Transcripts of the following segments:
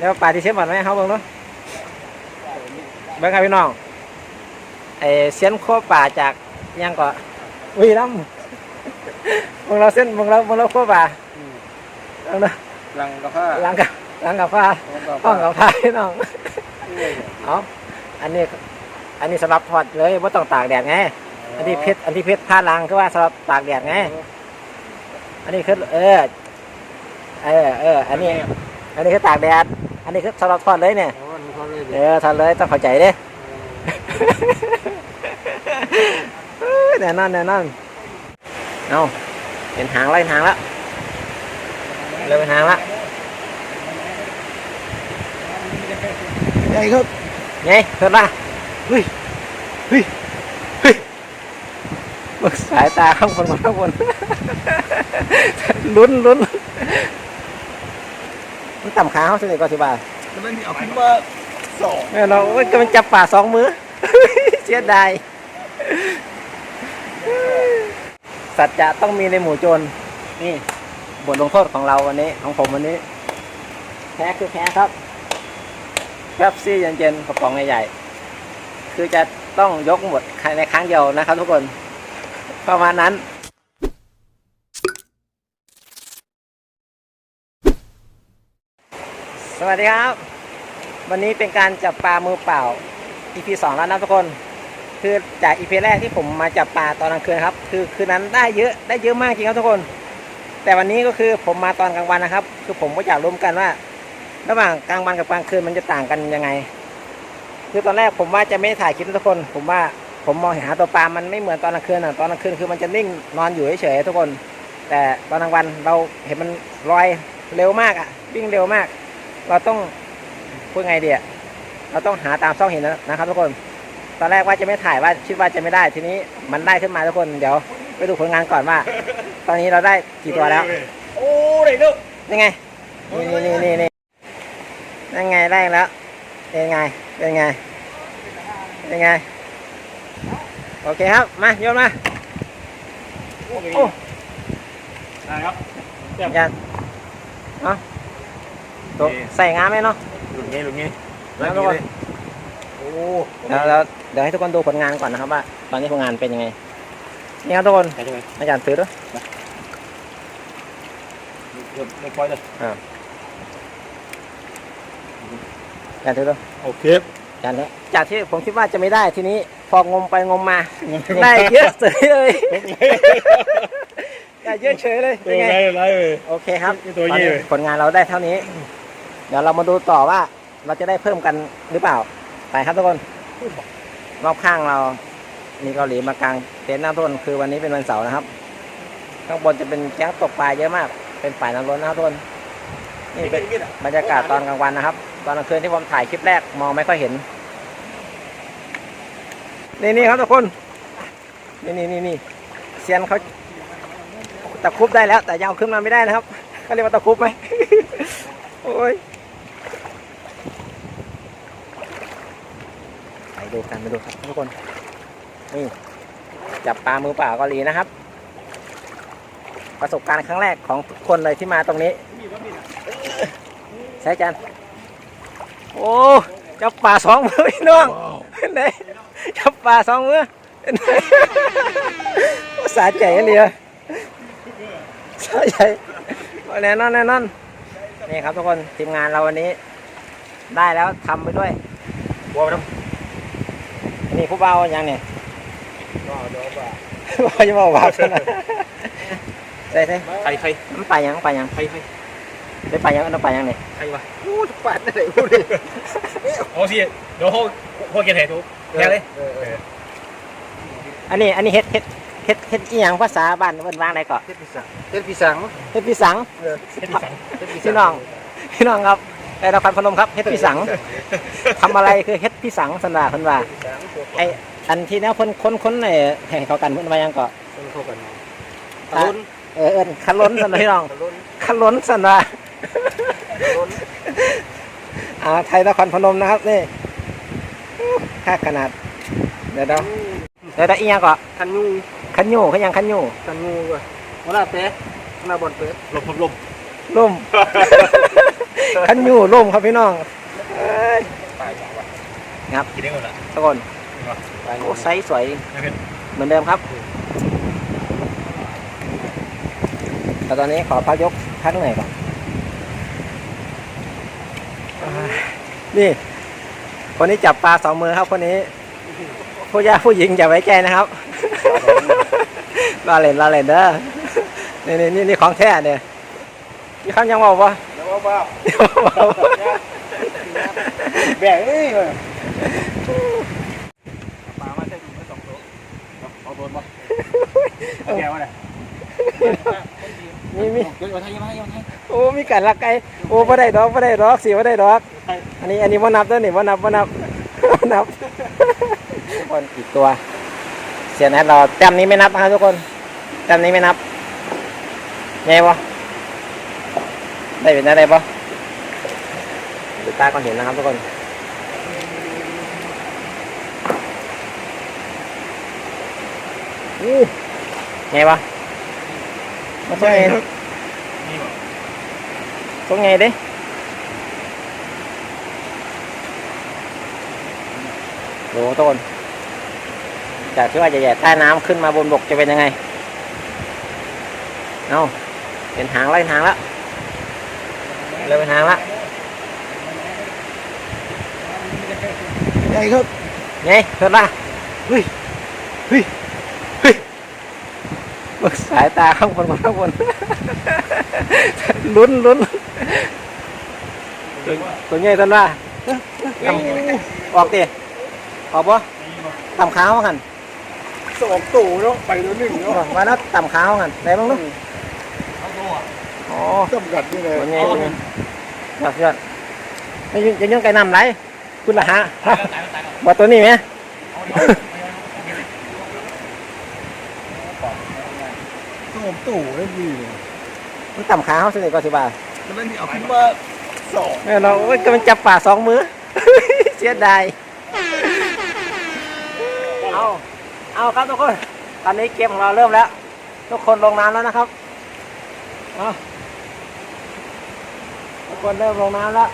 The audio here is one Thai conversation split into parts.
เดี๋ยวปลาที่เชฟบอลไหมเขาเบิ่งเนาะเบิ่งครับพี่น้องไอเส้นโคป่าจากอิหยังก็วีน้ำมึงเราเส้นมึงเรามึงเราโคป่าเอาเนาะลังกระเพาะหลังกับหลังกับฟ้าลังกระห้องเพาะกับฟ้าพี่น้องเอาอันนี้อันนี้สำหรับทอดเลยว่าต้องตากแดดไงอันที่เพชรอันที่เพชรผ้าลังคือว่าสำหรับตากแดดไงอันนี้คือเออเออเอออันนี้ อันนี้คือตากแดด อันนี้คือสำหรับทอดเลยเนี่ยโอ้นี่เขาเลยเออทอดเลยต้องเข้าใจเด้เอ้ยแน่นอนแน่นอนเอาเห็นหางแล้วเห็นหางแล้วเริ่มเห็นหางแล้วใหญ่ครับไงเกิดละเฮ้ยเฮ้ยเฮ้ยเบิกสายตาข้างบนมาข้างบนลุ้นลุ้น มันต่ำขาเขาสิก่อนสิบาทแล้วมันเอาขึ้นมาสองแม่เราโอ้ยกำลังจับป่าสองมือ เสียดาย สัจจะต้องมีในหมู่โจร นี่ บทลงโทษของเราวันนี้ ของผมวันนี้ แพ้คือแพ้ครับแป๊บซี่เย็นๆกระป๋องใหญ่ๆ คือจะต้องยกหมดในครั้งเดียวนะครับทุกคน ประมาณนั้น สวัสดีครับ วันนี้เป็นการจับปลามือเปล่า EP สองแล้วนะทุกคน คือจาก EP แรกที่ผมมาจับปลาตอนกลางคืนครับ คือคืนนั้นได้เยอะได้เยอะมากจริงครับทุกคน แต่วันนี้ก็คือผมมาตอนกลางวันนะครับ คือผมก็อยากรู้เหมือนกันว่า ระหว่างกลางวันกับกลางคืนมันจะต่างกันยังไง คือตอนแรกผมว่าจะไม่ถ่ายคลิปนะทุกคน ผมว่าผมมองหาตัวปลา มันไม่เหมือนตอนกลางคืนอะตอนกลางคืนคือมันจะนิ่งนอนอยู่เฉยๆทุกคน แต่ตอนกลางวันเราเห็นมันลอยเร็วมากอะวิ่งเร็วมาก เราต้องพูดไงดีอะเราต้องหาตามซอกหินนะนะครับทุกคน ตอนแรกว่าจะไม่ถ่ายว่าคิดว่าจะไม่ได้ทีนี้มันได้ขึ้นมาทุกคนเดี๋ยวไปดูผลงานก่อนว่า ตอนนี้เราได้กี่ตัวแล้วโอ้ได้ลูกยังไงนี่นี่นี่นี่ยังไงได้แล้วเป็นไงเป็นไงเป็นไงโอเคครับมาโยนมาโอ้ได้ครับยันเนาะ ตัวใส่งามไหมเนาะหลุดงี้หลุดงี้แล้วทุกคนโอ้แล้วแล้วเดี๋ยวให้ทุกคนดูผลงานก่อนนะครับว่าตอนนี้ผลงานเป็นยังไงนี่ครับทุกคนใช่ไหมอาจารย์ถือด้วยเดี๋ยวไม่ปล่อยเลยอาจารย์ถือด้วยโอเคอาจารย์ถือจากที่ผมคิดว่าจะไม่ได้ทีนี้พองมไปงมมาได้เยอะเฉยเลยได้เยอะเฉยเลยตัเป็นวไงไรไรเลยโอเคครับนี่ตัวตอนยี่นี้เลยผลงานเราได้เท่านี้ เดี๋ยวเรามาดูต่อว่าเราจะได้เพิ่มกันหรือเปล่า ไปครับทุกคน รอบข้างเรา มีเกาหลีมากลางเต็นท์หน้าต้นคือวันนี้เป็นวันเสาร์นะครับ ข้างบนจะเป็นแก๊งตกปลาเยอะมาก เป็นฝ่ายน้ำล้นนะครับทุกคน นี่เป็นบรรยากาศตอนกลางวันนะครับ ตอนกลางคืนที่ผมถ่ายคลิปแรกมองไม่ค่อยเห็น นี่นี่ครับทุกคน นี่นี่นี่นี่เซียนเขาตะคุบได้แล้ว แต่ยังเอาขึ้นมาไม่ได้นะครับเขาเรียกว่าตะคุบไหม โอ้ยไป ดูกันไปดูครับทุกคนนี่จับปลามือเปล่าเกาหลีนะครับ ประสบการณ์ครั้งแรกของทุกคนเลยที่มาตรงนี้ใช่จันโอ้จับปลาสองมือพี่น้องเป็นไงจับปลาสองมือเป็นไงโอ้สาใจกันดีเลยสาใจแน่นอนแน่นอนนี่ครับทุกคนทีมงานเราวันนี้ ได้แล้วทำไปด้วยบัวไป น้นี่ผู้เบาอย่างเนี่ยำเดี๋ยวป่ะว่าจะบอกว่าซะนะใช่ใช่ใครใครมันไปยังไปยังใครใครได้ไปยังมันไปยังเนี่ยใครวะพูดปัดอะไรพูดดิโอ้สิเดี๋ยวเขาพวกเกียร์เหตุแค่เลยอันนี้อันนี้เฮ็ดเฮ็ดเฮ็ดเฮ็ดอีหยังภาษาบ้านเพิ่นวางได้ก่อนเทพพิสังเทพพิสังเฮ็ดพี่สังเทพพิสังพี่น้องพี่น้องครับ ในนครพนมครับเฮ็ดพี่สังทำอะไรคือเฮ็ดพี่สังสันว่าเพิ่นว่าไออันที่แนวเพิ่นค้นค้นในให้เขากันเพิ่นว่าหยังก็คนเข้ากันอะเออเอิ้นคันล้นสันว่าพี่น้องลุ้นคันล้นสันว่าลุ้นอ่าไทยนครพนมนะครับนี่ค่าขนาด เดี๋ยวเดี๋ยวเดี๋ยวเดี๋ยวอีหยังก็คันยูคันยูเขายังคันยูคันยูว่ะหัวหน้าเป๊ะหัวหน้าบอลเป๊ะลมลมล่ม ขันยูล่มครับพี่น้องเอ้ยตายสองว่ะครับกินได้หมดละทุกคนโอ้ไซส์สวยไม่เป็นเหมือนเดิมครับแต่ตอนนี้ขอพักยกพักหน่อยก่อนอ่านี่คนนี้จับปลาสองมือครับคนนี้ ผู้ยาผู้หญิงอย่าไว้ใจนะครับลาเล่นลาเล่นเด้อนี่นี่นี่นี่ของแท้เนี่ยนี่คำยังบอกว่า แล้วว่าบ้าแบกเอ้ยปลามาได้ดูไม่สองตัวเอาโดนปะเอาแกวะเนี่ยมีมีเดี๋ยวไทยยังไงยังไงโอ้ มีการลักไก่โอ้บ่ได้ดอกบ่ได้ดอกสิบ่ได้ดอก อันนี้อันนี้บ่านับด้อนี่บ่านับบ่านับบ่านับทุกคนอีกตัว เสียนะเราแต้มนี้ไม่นับนะครับทุกคนแต้มนี้ไม่นับไงวะ ได้เป็นอะไรปะดูตาก็เห็นนะครับทุกคนอู้ไงวะมาตัวไงนี่หรอตัวไงดิโหทุกคนจากที่ว่าใหญ่ๆใต้น้ำขึ้นมาบนบกจะเป็นยังไง เอาเป็นหางไล่หางแล้ว เลยเป็นหางละใหญ่ครับไงเกิดละเฮ้ยเฮ้ยเฮ้ยเบิกสายตาข้างบนข้างบนลุ้นลุ้นตัวตัวใหญ่ตัวละทำออกดิออกปะต่ำขาเขาหันสองตัวเนาะไปตัวหนึ่งเนาะว่าแล้วต่ำขาเขาหันได้บ้างลูกเอาตัว อ๋อจำกัดนี่เลยตัวใหญ่ตัวใหญ่ยอดยอดไม่ยืนยังยังไก่น้ำไหลคุณละฮะบอกตัวนี้ไหมสองตัวได้ดีเลยมันต่ำขาเขาสนิทกว่าสิบาทแล้วมันเอาขึ้นมาสองเนี่ยเราโอ้ยกำลังจับป่าสองมือเสียดายเอาเอาครับทุกคน ตอนนี้เกมของเราเริ่มแล้ว ทุกคนลงน้ำแล้วนะครับ เอาทุก คนเริ่มลงน้ำแล้ว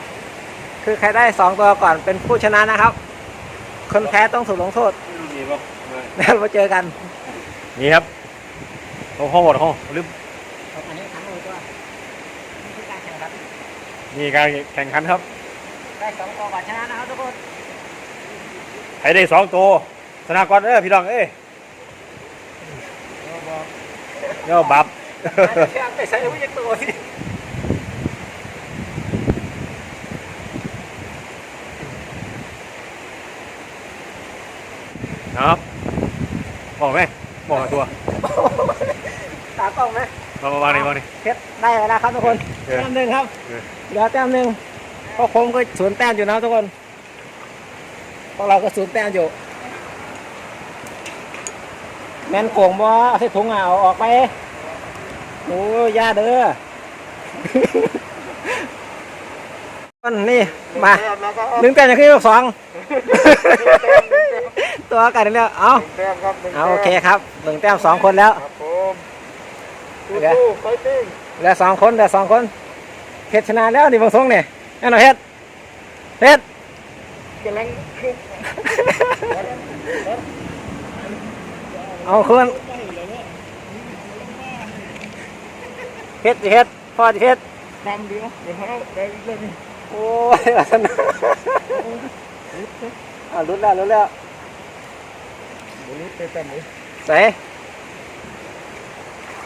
คือใครได้สองตัวก่อนเป็นผู้ชนะนะครับ คนแพ้ต้องถูกลงโทษดีป่ะแล้วมาเจอกัน นี่ครับโอ้ห้องหมดห้องลืมอันนี้ทั้งหมดตัวนี่คือการแข่งขันนี่การแข่งขันครับ ได้สองตัวก่อนชนะนะครับทุกคนใครได้สองตัวชนะก่อนเอ้ยพี่น้องเอ้ยเดี๋ยวบับไปใส่ไม่ยักตัวสิ นะครับบอกไหมบอกตัว ตากล้องไหม มามาวางนี่วางนี่ เพชรได้แล้วครับทุกคนเออแต้มหนึ่งครับเออเหลือแต้มหนึ่งพวกผมก็ศูนย์แต้มอยู่นะทุกคนพวกเราก็ศูนย์แต้มอยู่ แมนโก่งบ่เอาใส่ถุงอะเอาออกไปโอ้ยอยาเด้อคนนี่มาหนึ่งแต้มจะขึ้นสองตัวกันเรื่องเอาแต้มครับเอาโอเคครับหนึ่งแต้มสองคนแล้วครับผม เหลือไฟติ้งเหลือสองคนเหลือสองคนเพชรชนะแล้วนี่บางทรงเนี่ยแน่นอนเพชรเพชรกำลังเอาคืนเพชรสิเพชรพ่อสิเพชรทำเดียวเดี๋ยวเขาได้อีกเรื่องนึงโอ้ยวัฒนาอ่าลุ้นแล้วลุ้นแล้วบรุษเต็มเลยใส่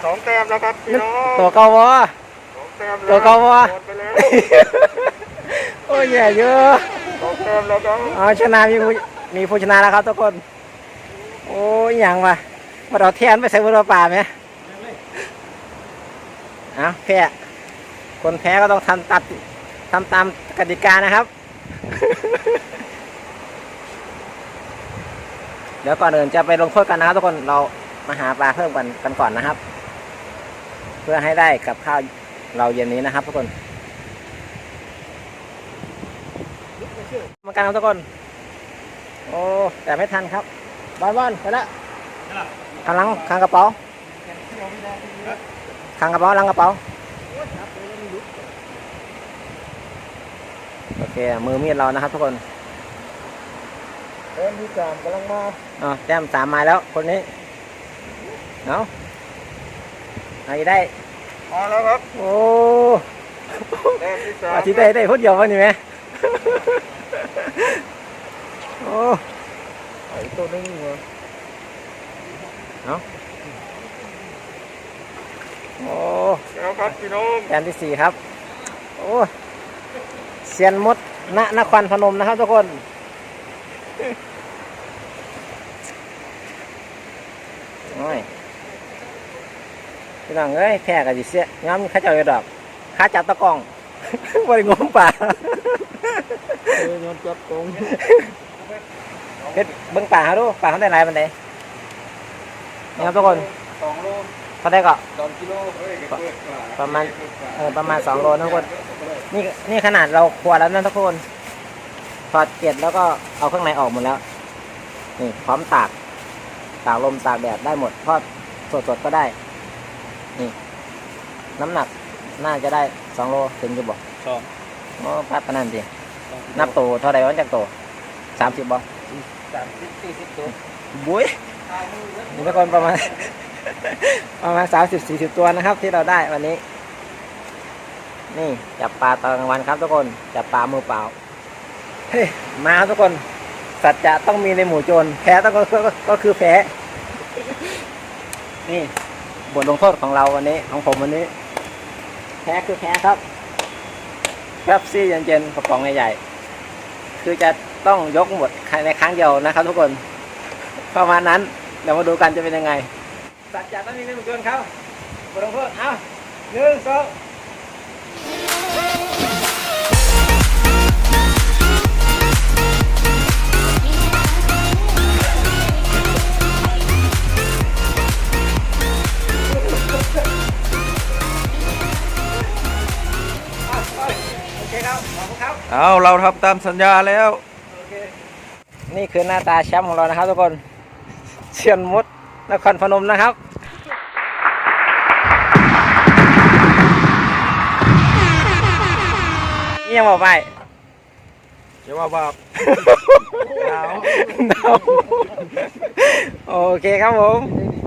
สองแต้มแล้วครับพี่น้องตัวเก่าวะสองแต้มตัวเก่าวะโดนไปแล้วโอ้ยแย่เยอะสองแต้มแล้วครับเอาชนะมีผู้มีผู้ชนะแล้วครับทุกคน โอ้ยอหย่างวะมาเราเทียนไปใส่บนป่าไหมเอาแพ้คนแพ้ก็ต้องทำตัดทำตามกติกานะครับ เดี๋ยวก่อนอื่นจะไปลงโทษกันนะครับทุกคนเรามาหาปลาเพิ่มกันกันก่อนนะครับ เพื่อให้ได้กับข้าวเราเย็นนี้นะครับทุกคนมากันครับทุกคน โอ้แต่ไม่ทันครับบอลบอลไปละข้างหลังข้างกระเป๋าข้างกระเป๋าหลังกระเป๋าเคมือมีดเรานะครับทุกคนเอ็มที่สามกำลังมาอ๋อแต้มสามไม้แล้วคนนี้เอาเอาอีกได้ มาแล้วครับโอ้เอ็มที่สามอาทิตย์ได้ได้พุดเดียววะนี่ไหมโอ้ไอ้ตัวนึงเหรอโอ้แล้วครับพี่น้องแต้มที่สี่ครับ โอ้เซียนมดณนครพนมนะครับทุกคนโอ้ย พี่น้องเอ้ยแพ้กันดิเสียย้อมข้าเจ้าอยู่ดอกข้าจับตะกร้องบริงมป่าเอ้ยยอนจับตรงเฮ็ดเบิ่งป่าเขาดูป่าเขาได้หลายมันไดนี่ครับทุกคนสองโลเขาได้ก็สองกิโลเฮ้ยเปิดกว่าประมาณเออประมาณสองโลนะทุกคนนี่นี่ขนาดเราครัวแล้วนะทุกคนถอดเกล็ดแล้วก็เอาข้างในออกหมดแล้วนี่พร้อมตากตากลมตากแดดได้หมดทอดสดๆก็ได้ นี่ น้ำหนักน่าจะได้สองโลถึงจะบอกสองโอ้พัดปานนันสินับโตเท่าไหร่วันจากโตสามสิบบ่สามสิบสี่สิบตัวบุ้ยนี่ทุกคนประมาณ ประมาณสามสิบสี่สิบตัวนะครับ ที่เราได้วันนี้ นี่จับปลาตอนกลางวันครับทุกคนจับปลามือเปล่าเฮ้ยมาครับทุกคน สัจจะต้องมีในหมู่โจรแพ้ต้องก็ก็ก็คือแพ้นี่ บทลงโทษของเราวันนี้ของผมวันนี้ แพ้คือแพ้ครับแป๊บซี่เย็นๆกระป๋องใหญ่ๆคือจะต้องยกหมดในครั้งเดียวนะครับ ทุกคนประมาณนั้นเดี๋ยวมาดูกันจะเป็นยังไงสัจจะต้องมีในหมู่โจรเขาบทลงโทษเอาหนึ่งสอง เอาเราทำตามสัญญาแล้ว นี่คือหน้าตาแชมป์ของเรานะครับทุกคนเชียนมดนครพนมนะครับนี่ยังบอกไปอย่าว่าบาปหนาวโอเคครับผมเ